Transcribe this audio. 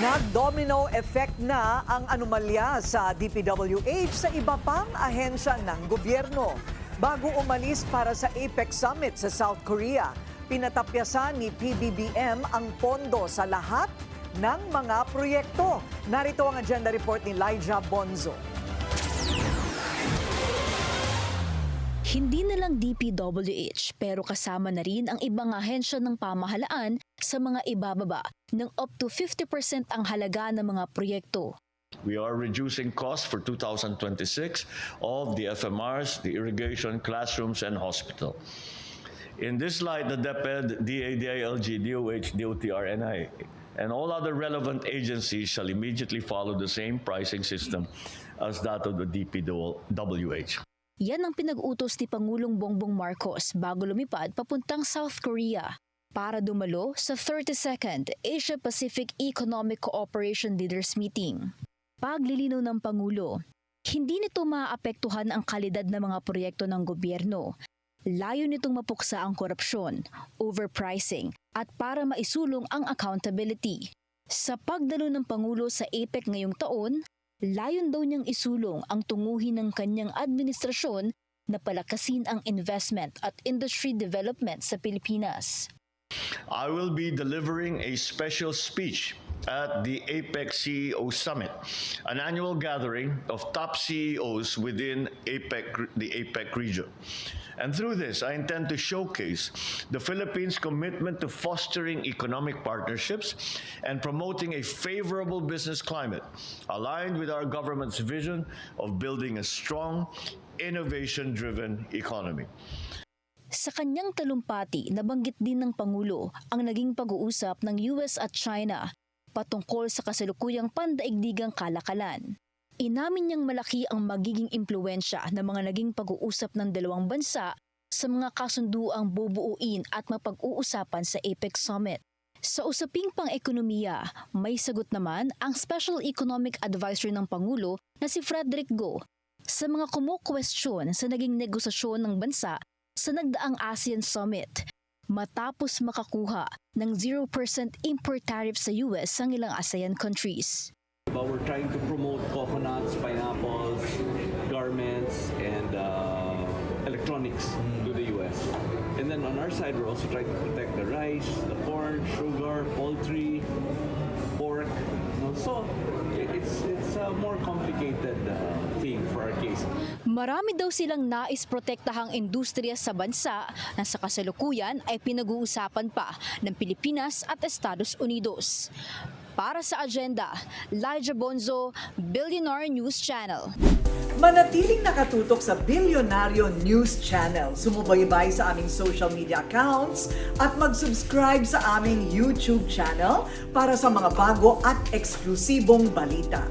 Nag-domino effect na ang anomalya sa DPWH sa iba pang ahensya ng gobyerno. Bago umalis para sa APEC Summit sa South Korea, pinatapyasan ni PBBM ang pondo sa lahat ng mga proyekto. Narito ang agenda report ni Elijah Bonzo. Hindi na lang DPWH pero kasama na rin ang ibang ahensya ng pamahalaan sa mga ibababa ng up to 50% ang halaga ng mga proyekto. We are reducing costs for 2026 of the FMRs, the irrigation, classrooms, and hospital. In this light, the DepEd, DADILG, DOH, DOTR, NI, and all other relevant agencies shall immediately follow the same pricing system as that of the DPWH. Yan ang pinag-utos ni Pangulong Bongbong Marcos bago lumipad papuntang South Korea para dumalo sa 32nd Asia-Pacific Economic Cooperation Leaders Meeting. Paglilinaw ng Pangulo, hindi nito maapektuhan ang kalidad ng mga proyekto ng gobyerno. Layo nitong mapuksa ang korupsyon, overpricing, at para maisulong ang accountability. Sa pagdalo ng Pangulo sa APEC ngayong taon, layon daw niyang isulong ang tunguhin ng kanyang administrasyon na palakasin ang investment at industry development sa Pilipinas. I will be delivering a special speech at the APEC CEO Summit, an annual gathering of top CEOs within APEC, the APEC region. And through this, I intend to showcase the Philippines' commitment to fostering economic partnerships and promoting a favorable business climate aligned with our government's vision of building a strong, innovation-driven economy. Sa kanyang talumpati, nabanggit din ng Pangulo ang naging pag-uusap ng US at China patungkol sa kasalukuyang pandaigdigang kalakalan. Inamin niyang malaki ang magiging impluensya ng mga naging pag-uusap ng dalawang bansa sa mga kasunduang bubuuin at mapag-uusapan sa APEC Summit. Sa usaping pang-ekonomiya, may sagot naman ang Special Economic Advisor ng Pangulo na si Frederick Go sa mga kumukwestiyon sa naging negosasyon ng bansa sa nagdaang ASEAN Summit matapos makakuha ng 0% import tariff sa US ang ilang ASEAN countries. But we're trying to promote coconuts, pineapples, garments, and uh, electronics to the U.S. And then on our side, we're also trying to protect the rice, the corn, sugar, poultry, pork. So it's it's a more complicated uh, thing for our case. Marami daw silang nais protektahang industriya sa bansa na sa kasalukuyan ay pinag-uusapan pa ng Pilipinas at Estados Unidos. Para sa agenda, Elijah Bonzo, Billionaire News Channel. Manatiling nakatutok sa Bilyonaryo News Channel. Sumubaybay sa aming social media accounts at mag-subscribe sa aming YouTube channel para sa mga bago at eksklusibong balita.